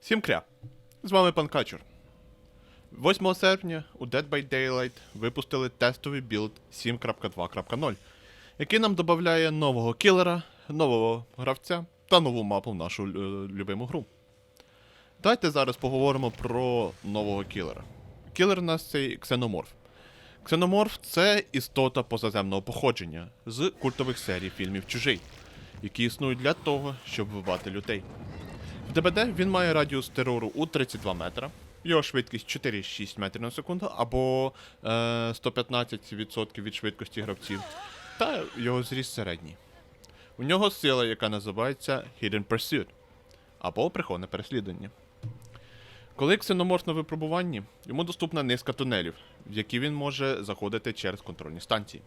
Всім кря! З вами пан Качур. 8 серпня у Dead by Daylight випустили тестовий білд 7.2.0, який нам додає нового кілера, нового гравця та нову мапу в нашу е, любиму гру. Давайте зараз поговоримо про нового кілера. Кілер у нас цей ксеноморф. Ксеноморф це істота позаземного походження з культових серій фільмів Чужий, які існують для того, щоб вбивати людей. В ДБД він має радіус терору у 32 метра, його швидкість 4,6 метрів на секунду або е, 115% від швидкості гравців, та його зріст середній. У нього сила, яка називається Hidden Pursuit або приховане переслідування. Коли ксеноморф на випробуванні, йому доступна низка тунелів, в які він може заходити через контрольні станції.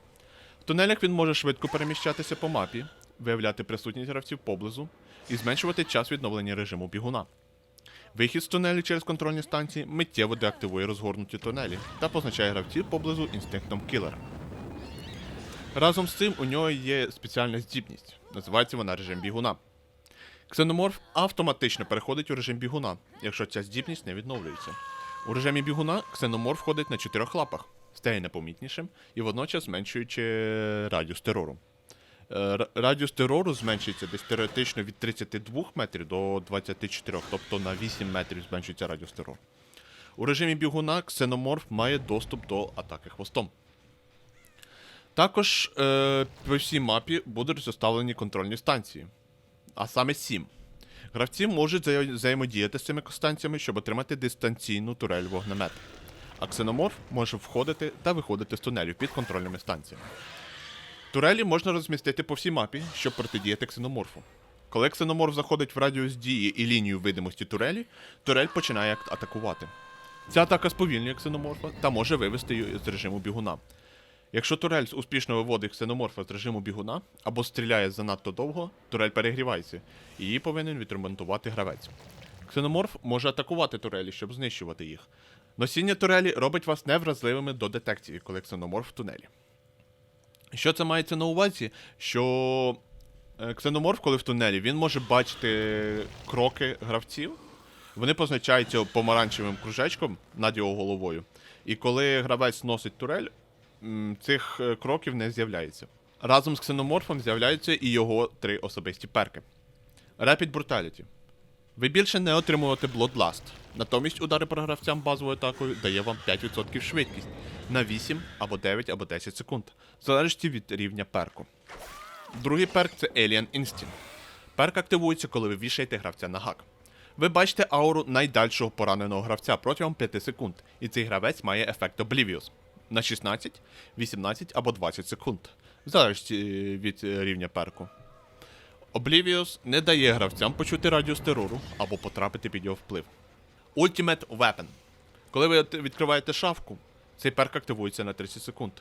В тунелях він може швидко переміщатися по мапі, виявляти присутність гравців поблизу і зменшувати час відновлення режиму бігуна. Вихід з тунелю через контрольні станції миттєво деактивує розгорнуті тунелі та позначає гравців поблизу інстинктом кілера. Разом з цим у нього є спеціальна здібність. Називається вона режим бігуна. Ксеноморф автоматично переходить у режим бігуна, якщо ця здібність не відновлюється. У режимі бігуна ксеноморф ходить на чотирьох лапах, стає непомітнішим і водночас зменшуючи радіус терору. Е, Радіус терору зменшується десь теоретично від 32 метрів до 24, тобто на 8 метрів зменшується радіус терору. У режимі бігуна ксеноморф має доступ до атаки хвостом. Також е, по всій мапі будуть заставлені контрольні станції, а саме 7. Гравці можуть взаємодіяти з цими станціями, щоб отримати дистанційну турель вогнемет. А ксеноморф може входити та виходити з тунелів під контрольними станціями. Турелі можна розмістити по всій мапі, щоб протидіяти ксеноморфу. Коли ксеноморф заходить в радіус дії і лінію видимості турелі, турель починає атакувати. Ця атака сповільнює ксеноморфа та може вивести її з режиму бігуна. Якщо турель успішно виводить ксеноморфа з режиму бігуна або стріляє занадто довго, турель перегрівається, і її повинен відремонтувати гравець. Ксеноморф може атакувати турелі, щоб знищувати їх. Носіння турелі робить вас невразливими до детекції, коли ксеноморф в тунелі. Що це мається на увазі? Що е, ксеноморф, коли в тунелі, він може бачити кроки гравців. Вони позначаються помаранчевим кружечком над його головою. І коли гравець носить турель, цих е, кроків не з'являється. Разом з ксеноморфом з'являються і його три особисті перки. Rapid Brutality. Ви більше не отримуєте Bloodlust. Натомість удари по гравцям базовою атакою дає вам 5% швидкість на 8 або 9 або 10 секунд, в залежності від рівня перку. Другий перк це Alien Instinct. Перк активується, коли ви вішаєте гравця на гак. Ви бачите ауру найдальшого пораненого гравця протягом 5 секунд, і цей гравець має ефект Oblivious на 16, 18 або 20 секунд, в залежності е, від е, рівня перку. Oblivious не дає гравцям почути радіус терору або потрапити під його вплив. Ultimate Weapon. Коли ви відкриваєте шафку, цей перк активується на 30 секунд.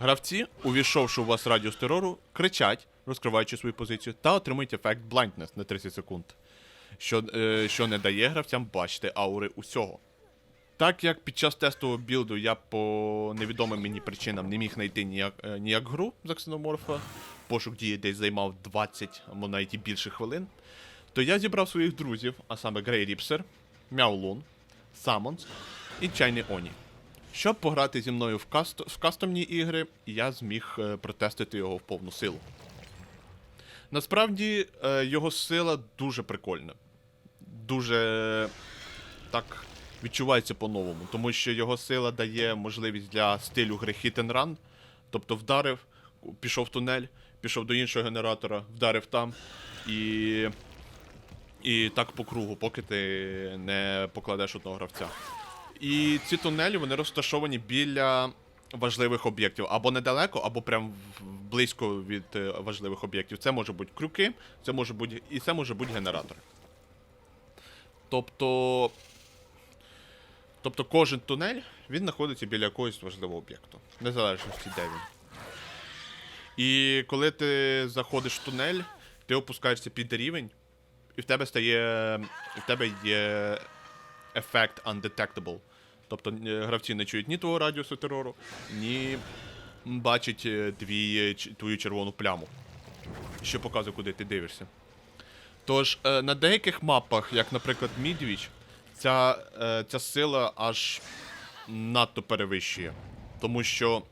Гравці, увійшовши у вас радіус терору, кричать, розкриваючи свою позицію, та отримують ефект Blindness на 30 секунд, що, е, що не дає гравцям бачити аури усього. Так як під час тестового білду я по невідомим мені причинам не міг знайти ніяк, е, ніяк гру за ксеноморфа, пошук дії десь займав 20 або навіть і більше хвилин, то я зібрав своїх друзів, а саме Грей Ріпсер, Мяулун, Самонс і Чайний Оні. Щоб пограти зі мною в, каст... в кастомні ігри, я зміг е, протестити його в повну силу. Насправді, е, його сила дуже прикольна. Дуже так відчувається по-новому, тому що його сила дає можливість для стилю гри hit and run, тобто вдарив, пішов в тунель, пішов до іншого генератора, вдарив там і. І так по кругу, поки ти не покладеш одного гравця. І ці тунелі вони розташовані біля важливих об'єктів або недалеко, або прям близько від е, важливих об'єктів. Це може бути крюки, це може бути і це може бути генератор. Тобто. Тобто кожен тунель він знаходиться біля якогось важливого об'єкту, незалежно де він. І коли ти заходиш в тунель, ти опускаєшся під рівень, і в тебе стає. І в тебе є ефект undetectable. Тобто е, гравці не чують ні твого радіусу терору, ні бачать е, твій, е, твою червону пляму, що показує, куди ти дивишся. Тож на деяких мапах, як, наприклад, Мідвіч, ця, ця сила аж надто перевищує. Тому що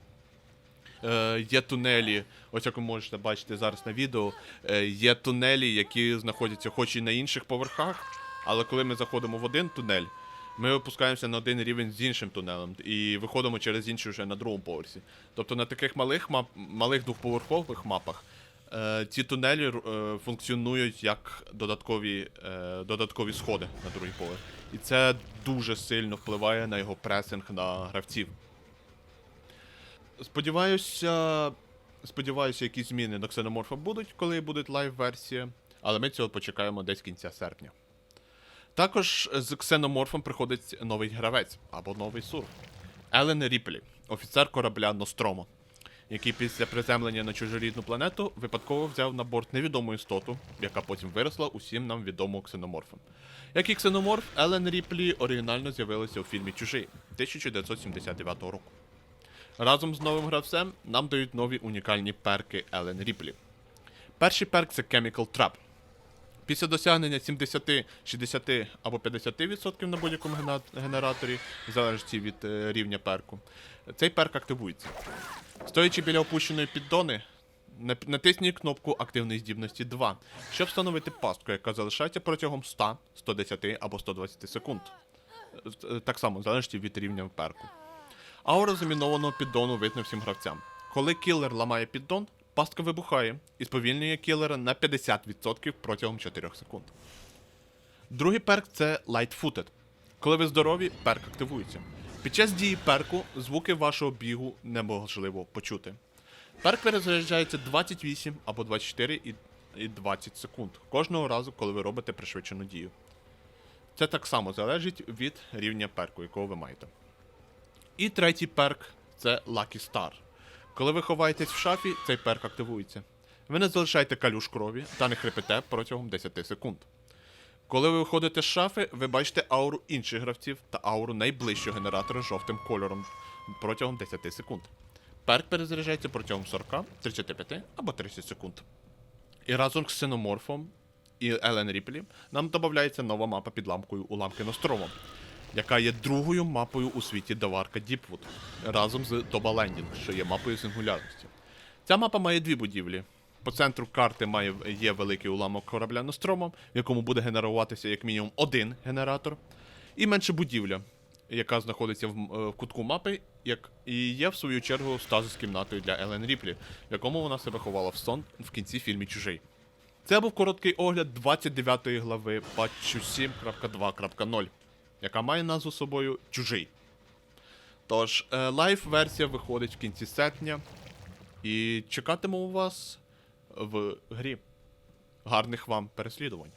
е, є тунелі, ось як ви можете бачити зараз на відео, е, є тунелі, які знаходяться хоч і на інших поверхах, але коли ми заходимо в один тунель, ми опускаємося на один рівень з іншим тунелем і виходимо через інший вже на другому поверсі. Тобто на таких малих мап, малих двохповерхових мапах е, ці тунелі е, функціонують як додаткові, е, додаткові сходи на другий поверх. І це дуже сильно впливає на його пресинг на гравців. Сподіваюся, сподіваюся, якісь зміни до ксеноморфа будуть, коли буде лайв-версія, але ми цього почекаємо десь кінця серпня. Також з ксеноморфом приходить новий гравець або новий сур. Елен Ріплі, офіцер корабля Ностромо, який після приземлення на чужорідну планету випадково взяв на борт невідому істоту, яка потім виросла усім нам відомого ксеноморфом. Як і ксеноморф, Елен Ріплі оригінально з'явилася у фільмі Чужий 1979 року. Разом з новим гравцем нам дають нові унікальні перки Елен Ріплі. Перший перк це Chemical Trap. Після досягнення 70, 60 або 50% на будь-якому генераторі, в залежності від е, рівня перку, цей перк активується. Стоячи біля опущеної піддони, натисніть кнопку активної здібності 2, щоб встановити пастку, яка залишається протягом 100, 110 або 120 секунд. Е, Так само, залежить від рівня перку. Аура замінованого піддону видно всім гравцям. Коли кілер ламає піддон, пастка вибухає і сповільнює кілера на 50% протягом 4 секунд. Другий перк це Light-Footed. Коли ви здорові, перк активується. Під час дії перку звуки вашого бігу неможливо почути. Перк перезаряджається 28 або 24 і- і 20 секунд кожного разу, коли ви робите пришвидшену дію. Це так само залежить від рівня перку, якого ви маєте. І третій перк це Lucky Star. Коли ви ховаєтесь в шафі, цей перк активується. Ви не залишаєте калюш крові та не хрипите протягом 10 секунд. Коли ви виходите з шафи, ви бачите ауру інших гравців та ауру найближчого генератора жовтим кольором протягом 10 секунд. Перк перезаряджається протягом 40, 35 або 30 секунд. І разом з ксеноморфом і Елен Ріплі нам додається нова мапа під ламкою уламки Ностромо, яка є другою мапою у світі Даварка Діпвуд, разом з Тоба Лендінг, що є мапою сингулярності. Ця мапа має дві будівлі. По центру карти має, є великий уламок корабля Ностромо, в якому буде генеруватися як мінімум один генератор, і менша будівля, яка знаходиться в, е, в кутку мапи, як і є в свою чергу стазис кімнатою для Елен Ріплі, в якому вона себе ховала в сон в кінці фільмі Чужий. Це був короткий огляд 29 глави патчу 7.2.0, яка має назву собою Чужий. Тож, е, лайв-версія виходить в кінці серпня. І чекатиму вас в грі. Гарних вам переслідувань.